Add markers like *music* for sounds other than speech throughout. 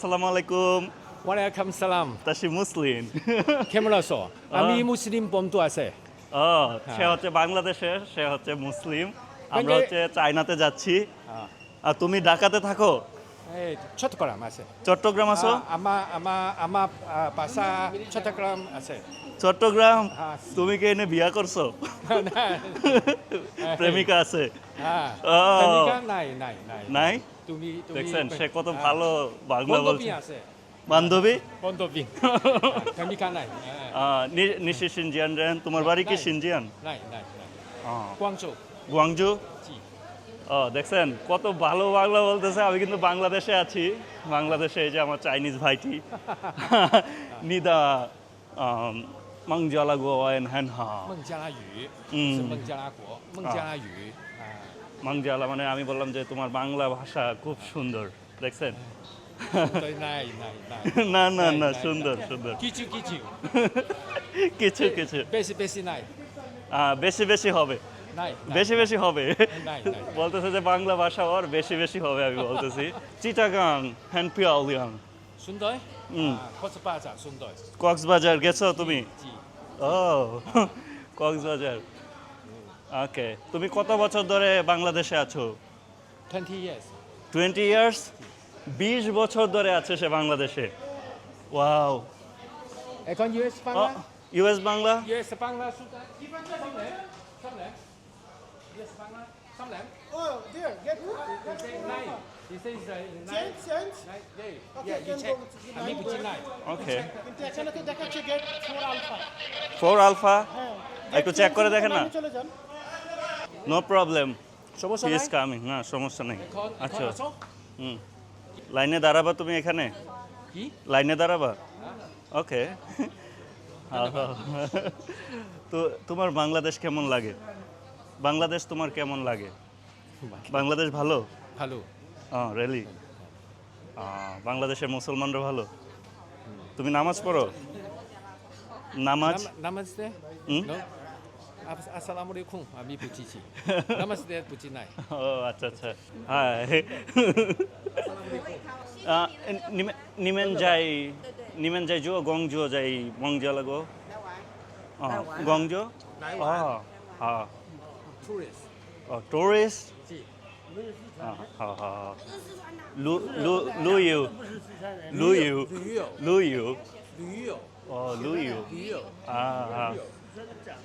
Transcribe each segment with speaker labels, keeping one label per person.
Speaker 1: আসসালামু আলাইকুম
Speaker 2: ওয়ালাইকুম সালাম
Speaker 1: তাসি মুসলিম
Speaker 2: কেমন আছো আমি মুসলিম বন্ধু আছে
Speaker 1: ও সে হচ্ছে বাংলাদেশের সে হচ্ছে মুসলিম আমরা হচ্ছে চায়নাতে যাচ্ছি আর তুমি ঢাকাতে থাকো
Speaker 2: চট্টগ্রাম আছে
Speaker 1: চট্টগ্রাম আছো
Speaker 2: আমার আমার আমার ভাষা চট্টগ্রাম আছে
Speaker 1: চট্টগ্রাম। তুমি কি এনে বিয়া করছ প্রেমিকা আছে
Speaker 2: নাই নাই নাই
Speaker 1: নাই
Speaker 2: তুমি
Speaker 1: দেখছেন সে কত
Speaker 2: হ্যাঁ।
Speaker 1: ভালো বাংলা বলছে। বান্ধবী?
Speaker 2: বান্ধবী। *laughs* কানাই হ্যাঁ।
Speaker 1: নিশি সিনজিয়ান রেন তোমার বাড়ি কি সিনজিয়ান?
Speaker 2: গুয়াংজু
Speaker 1: ও দেখছেন কত ভালো বাংলা বলতেছে আমি কিন্তু বাংলাদেশে আছি। বাংলাদেশে এই যে আমার চাইনিজ ভাইটি। *laughs* নিদা মাংজালা গোয়েন হ্যান হা।
Speaker 2: মাংজালা ইয়ে। ইউ মাংজালা গো মাংজালা ইউ ইয়ে।
Speaker 1: মাংজালা মানে আমি বললাম যে তোমার বাংলা ভাষা খুব সুন্দর দেখছেন? *laughs* না না না সুন্দর সুন্দর।
Speaker 2: কিছু কিছু। *laughs*
Speaker 1: কিছু কিছু।
Speaker 2: বেশি বেশি নাই।
Speaker 1: বেশি বেশি হবে। বেশি বেশি হবে। বলতেছে যে বাংলা ভাষা ওর বেশি বেশি হবে আমি বলতেছি। *laughs* চিটাগাং হ্যান
Speaker 2: পিয়াউলিয়াং সুন্দর কক্সবাজার সুন্দর।
Speaker 1: কক্সবাজার গেছো তুমি? ও কক্সবাজার। ওকে তুমি কত বছর ধরে বাংলাদেশে আছো?
Speaker 2: টোয়েন্টি ইয়ার্স
Speaker 1: টোয়েন্টি ইয়ার্স বিশ বছর ধরে আছে সে বাংলাদেশে? ওয়াও
Speaker 2: এখন US
Speaker 1: oh, Bangla?
Speaker 2: US Bangla? US Bangla
Speaker 3: Oh, there,
Speaker 1: gate
Speaker 3: alpha
Speaker 1: একটু চেক করে দেখেন না।
Speaker 3: চলে যান।
Speaker 1: নো প্রবলেম
Speaker 2: সমস্যা
Speaker 1: ইজ কামিং না সমস্যা নেই। আচ্ছা। হুম। লাইনে দাঁড়াবা তুমি এখানে?
Speaker 2: কি?
Speaker 1: লাইনে দাঁড়াবা? ওকে। তো তোমার বাংলাদেশ কেমন লাগে? বাংলাদেশ তোমার কেমন লাগে? বাংলাদেশ। ভালো?
Speaker 2: ভালো,
Speaker 1: রেলি বাংলাদেশের মুসলমানরা ভালো? তুমি নামাজ পড়ো? নামাজ?
Speaker 2: নাম- নামাজতে,
Speaker 1: হুম?
Speaker 2: আসসালামু আলাইকুম আমি বুঝিছি নমস্তে বুঝি নাই
Speaker 1: ও আচ্ছা আচ্ছা হাই নিমেন যাই নিমেন যাই জো গং জো যাই মং জো লাগো গং জো হ্যাঁ টুরিস্ট ও
Speaker 2: টুরিস্ট লু
Speaker 1: লু লু
Speaker 2: ইউ লু
Speaker 1: ইউ লু ইউ
Speaker 2: লু ইউ
Speaker 1: ও লু ইউ আ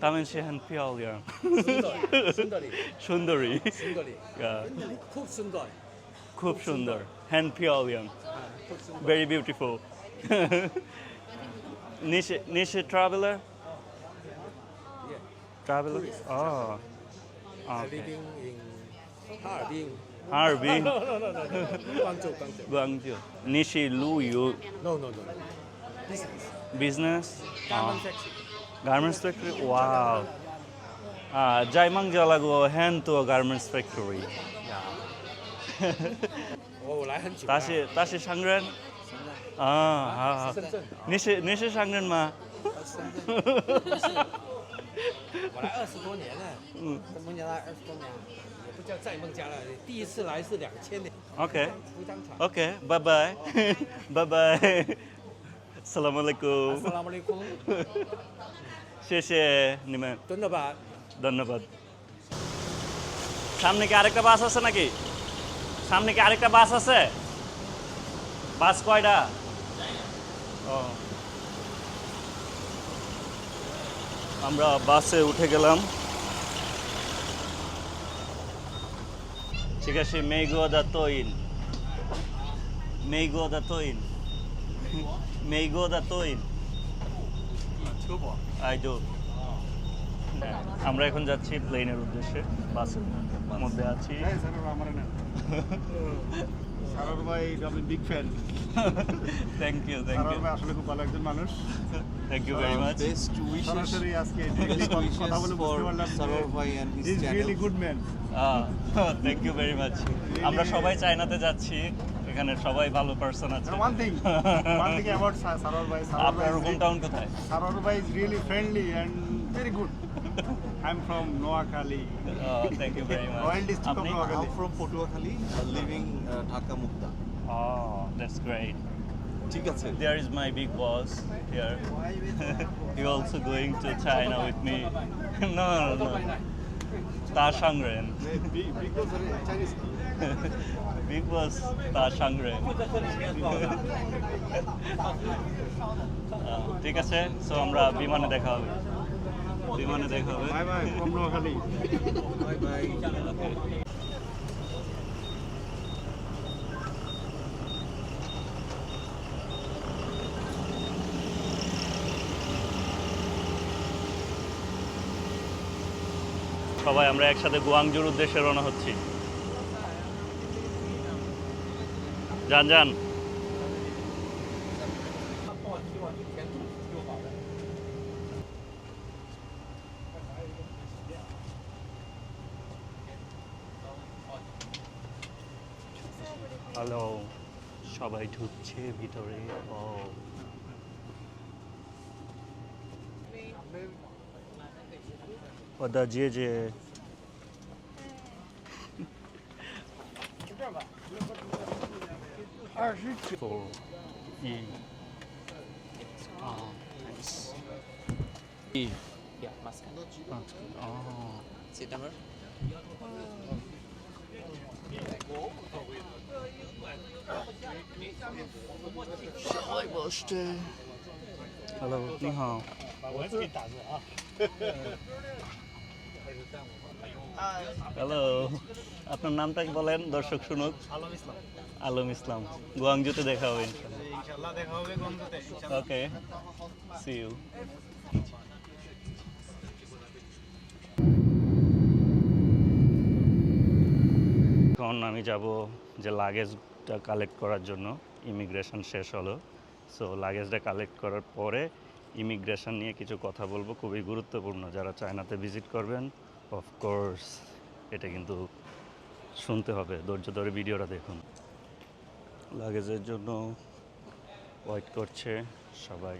Speaker 1: 다면 씨한
Speaker 2: 피어올려. 순돌이.
Speaker 1: 순돌이. 순돌이. 순돌이.
Speaker 2: 야. ખૂબ 한
Speaker 1: Very beautiful. *laughs* Niche niche traveler.
Speaker 2: Yeah.
Speaker 1: Traveler. Oh. Okay.
Speaker 2: Living in Harbin.
Speaker 1: Harbin. *laughs*
Speaker 2: no, no, no, no, no. No, no, no.
Speaker 1: Business.
Speaker 2: Business.
Speaker 1: Garments factory? Wow. Ah, Jaimang Jalago hand to a garments factory.
Speaker 2: Yeah. *laughs* Oh, 我我来很久。
Speaker 1: 他是他是商人。啊，
Speaker 2: 好好。
Speaker 1: 你是你是商人吗？
Speaker 2: 我来二十多年了。嗯。在孟加拉二十多年，也不叫在孟加拉，第一次来是两千年。
Speaker 1: OK。OK，拜拜，拜拜。*laughs* *laughs* আসসালামু আলাইকুম
Speaker 2: আসসালামু আলাইকুম
Speaker 1: শেষে নিমে।
Speaker 2: ধন্যবাদ।
Speaker 1: ধন্যবাদ। সামনে কি আরেকটা বাস আছে নাকি? সামনে কি আরেকটা বাস আছে? বাস কয়টা? ও। আমরা বাসে উঠে গেলাম। ঠিক আছে মেঘ দা তৈল। মেঘ দা তৈল। তৈন মেঘো দা তৈন আই ডো আমরা এখন যাচ্ছি প্লেনের উদ্দেশ্যে বাসের মধ্যে আছি।
Speaker 4: সারার *laughs* ভাই আমি big fan
Speaker 1: thank you thank
Speaker 4: Sarwar
Speaker 1: you
Speaker 4: ভাই আসলে খুব ভালো একজন মানুষ।
Speaker 1: Thank you very much
Speaker 5: Best wishes,
Speaker 4: সরাসরি আজকে কথা- বলে বুঝতে পারলাম
Speaker 5: Saror Bhai and his
Speaker 4: is
Speaker 5: really.
Speaker 4: Good man
Speaker 1: thank you very much আমরা সবাই চায়নাতে যাচ্ছি। এখানে সবাই ভালো পার্সন আছে
Speaker 4: one thing one thing about সারার ভাই সারার
Speaker 1: আপনার
Speaker 4: ভাই
Speaker 1: হোম টাউন কোথায়
Speaker 4: সারার ভাই is really friendly and very good I am from Noakhali
Speaker 1: thank you very much
Speaker 4: royal district of
Speaker 1: আপনি
Speaker 4: Noakhali
Speaker 5: I'm from Patuakhali, uh, living uh, Dhaka Mukta.
Speaker 1: Oh, that's great.
Speaker 5: ঠিক আছে
Speaker 1: There is my big boss here. he also going to China with me. no, no, no. Ta Shangren.
Speaker 4: Big, big boss are Chinese. *laughs*
Speaker 1: boss Ta Shangren. ঠিক আছে so আমরা বিমানে দেখা হবে বিমানে দেখা হবে. সবাই আমরা একসাথে গুয়াংজুর উদ্দেশ্যে রওনা হচ্ছি যান যান। হ্যালো সবাই ঢুকছে ভিতরে। ও। দা যে। 十九。一。啊。一。嗯。
Speaker 6: 哦。记
Speaker 1: 得
Speaker 6: 吗？Hi, 贝
Speaker 1: Hello, 你好。我自己打字啊。হ্যালো আপনার নামটা কি বলেন? দর্শক শুনুক।
Speaker 4: আলম ইসলাম।
Speaker 1: আলম ইসলাম। গুয়াংজুতে দেখা হবে
Speaker 4: ইনশাআল্লাহ। দেখা হবে গন্ধতে
Speaker 1: ওকে সি ইউ এখন আমি যাব যে লাগেজটা কালেক্ট করার জন্য। ইমিগ্রেশন শেষ হলো। সো লাগেজটা কালেক্ট করার পরে ইমিগ্রেশন নিয়ে কিছু কথা বলব। খুবই গুরুত্বপূর্ণ। যারা চায়নাতে ভিজিট করবেন অফকোর্স এটা কিন্তু শুনতে হবে। ধৈর্য ধরে ভিডিওটা দেখুন। লাগেজের জন্য ওয়েট করছে সবাই।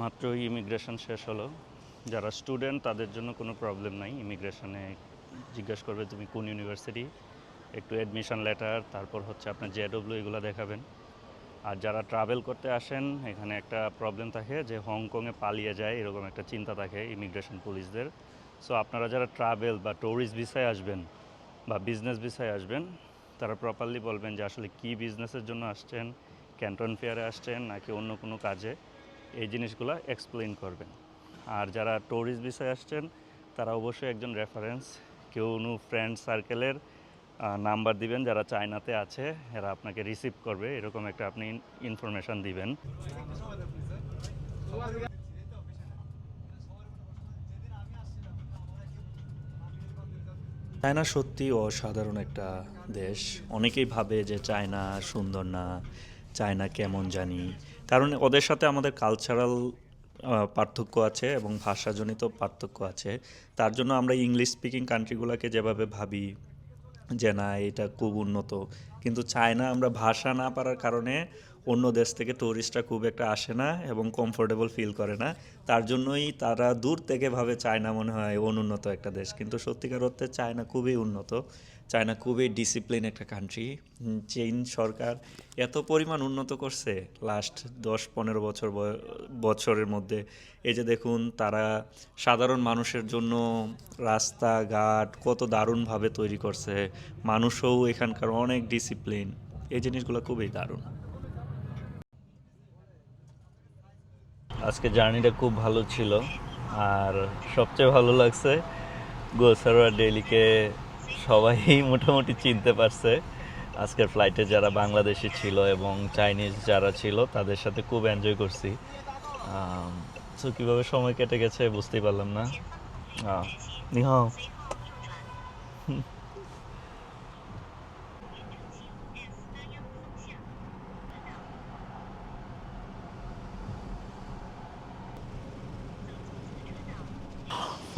Speaker 1: মাত্রই ইমিগ্রেশন শেষ হলো। যারা স্টুডেন্ট তাদের জন্য কোনো প্রবলেম নাই। ইমিগ্রেশনে জিজ্ঞেস করবে, তুমি কোন ইউনিভার্সিটি একটু অ্যাডমিশন লেটার তারপর হচ্ছে আপনার জেডব্লিউ এগুলো দেখাবেন। আর যারা ট্রাভেল করতে আসেন, এখানে একটা প্রবলেম থাকে যে হংকংয়ে পালিয়ে যায়, এরকম একটা চিন্তা থাকে ইমিগ্রেশন পুলিশদের সো আপনারা যারা ট্রাভেল বা ট্যুরিস্ট ভিসায় আসবেন বা বিজনেস ভিসায় আসবেন, তারা প্রপারলি বলবেন যে আসলে কী বিজনেসের জন্য আসছেন ক্যান্টন ফেয়ারে আসছেন, নাকি অন্য কোনো কাজে। এই জিনিসগুলো এক্সপ্লেইন করবেন। আর যারা ট্যুরিস্ট বিষয়ে আসছেন, তারা অবশ্যই একজন রেফারেন্স কেউ কোনো ফ্রেন্ড সার্কেলের নাম্বার দিবেন, যারা চায়নাতে আছে, এরা আপনাকে রিসিভ করবে, এরকম একটা আপনি ইনফরমেশান দিবেন। চায়না সত্যি অসাধারণ একটা দেশ। অনেকেই ভাবে যে চায়না সুন্দর না, চায়না কেমন জানি। কারণ ওদের সাথে আমাদের কালচারাল পার্থক্য আছে এবং ভাষাজনিত পার্থক্য আছে। তার জন্য আমরা ইংলিশ স্পিকিং কান্ট্রিগুলোকে যেভাবে ভাবি, যে না, এটা খুব উন্নত। কিন্তু চায়না আমরা ভাষা না পারার কারণে অন্য দেশ থেকে টুরিস্টরা খুব একটা আসে না এবং কমফোর্টেবল ফিল করে না। তার জন্যই তারা দূর থেকে ভাবে চায়না মনে হয় অনুন্নত একটা দেশ। কিন্তু সত্যিকার অর্থে চায়না খুবই উন্নত। চায়না খুবই ডিসিপ্লিন একটা কান্ট্রি চীন সরকার এত পরিমাণ উন্নত করছে লাস্ট দশ পনেরো বছর বছরের মধ্যে। এই যে দেখুন, তারা সাধারণ মানুষের জন্য রাস্তাঘাট কত দারুণভাবে তৈরি করছে। মানুষও এখানকার অনেক ডিসিপ্লিন এই জিনিসগুলো খুবই দারুণ। আজকে জার্নিটা খুব ভালো ছিল, আর সবচেয়ে ভালো লাগছে গোসারোয়া ডেলিকে সবাই মোটামুটি চিনতে পারছে। আজকের ফ্লাইটে যারা বাংলাদেশি ছিল এবং চাইনিজ যারা ছিল, তাদের সাথে খুব এনজয় করছি। তো কীভাবে সময় কেটে গেছে বুঝতেই পারলাম না। নিহাও।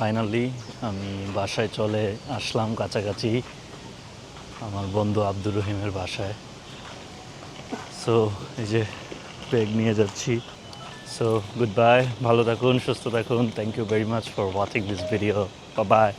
Speaker 1: ফাইনালি আমি বাসায় চলে আসলাম কাছাকাছি আমার বন্ধু আব্দুর রহিমের বাসায়। সো এই যে ব্যাগ নিয়ে যাচ্ছি। সো গুড বাই ভালো থাকুন, সুস্থ থাকুন। Thank you very much for watching this video বা বাই